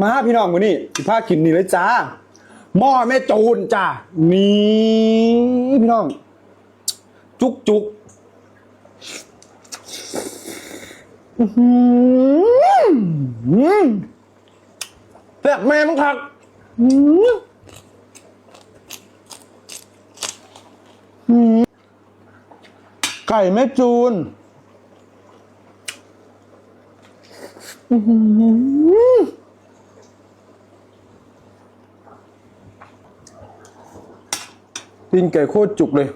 มาพี่น้องมือนี่สิพากินนี่เลยจ้าหม้อแม่จูนจ้านี่พี่น้อง จุกจุกแซ่บแม่มังครับอื้อหือไก่แม่จูน ตีนไก่โคตรจุกเลย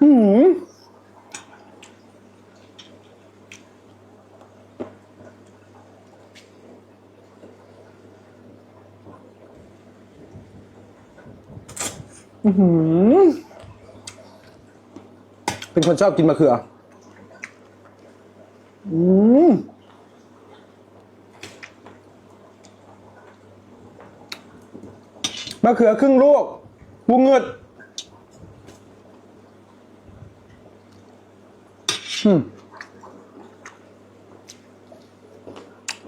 หืมอื้อหือเป็นคนชอบกินมะเขือ อืม มะเขือครึ่งลูกปูเงืดอืม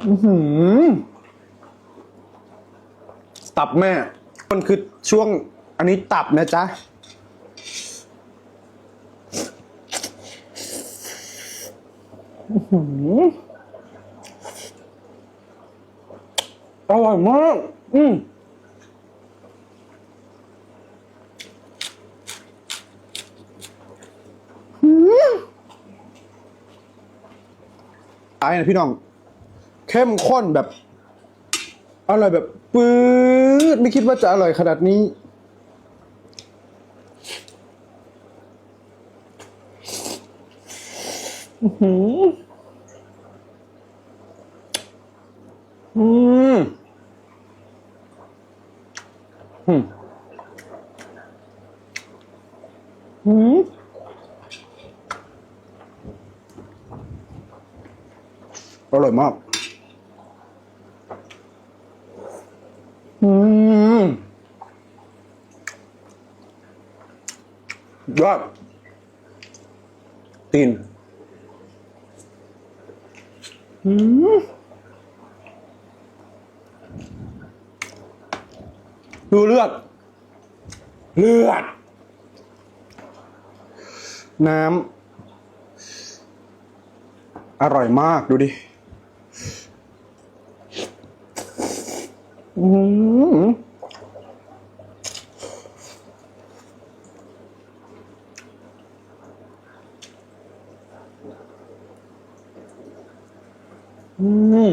อือหือตับแม่ มันคือช่วง อันนี้ตับนะจ๊ะ อือหืออร่อยมาก อืม ไอ้นะพี่น้อง เข้มข้นแบบ อร่อยแบบปื๊ดไม่คิดว่าจะอร่อยขนาดนี้อื้อหืมอืมอืม อร่อยมาก อืมยอดตีน อืมดูเลือด เลือด น้ำ อร่อยมากดูดิ อืมอืม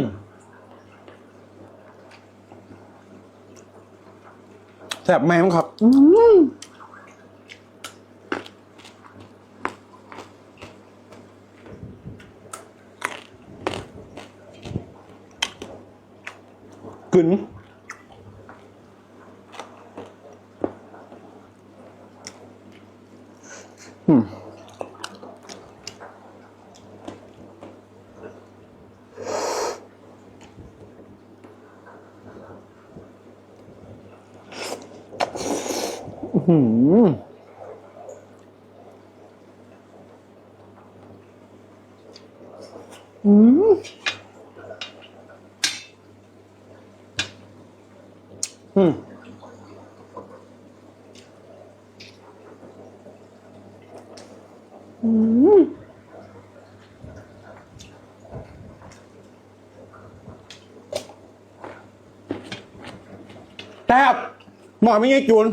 แซ่บแม่งครับ อืมกึน หืมอืมอืมอืม แทบหมอไม่ยี่จุน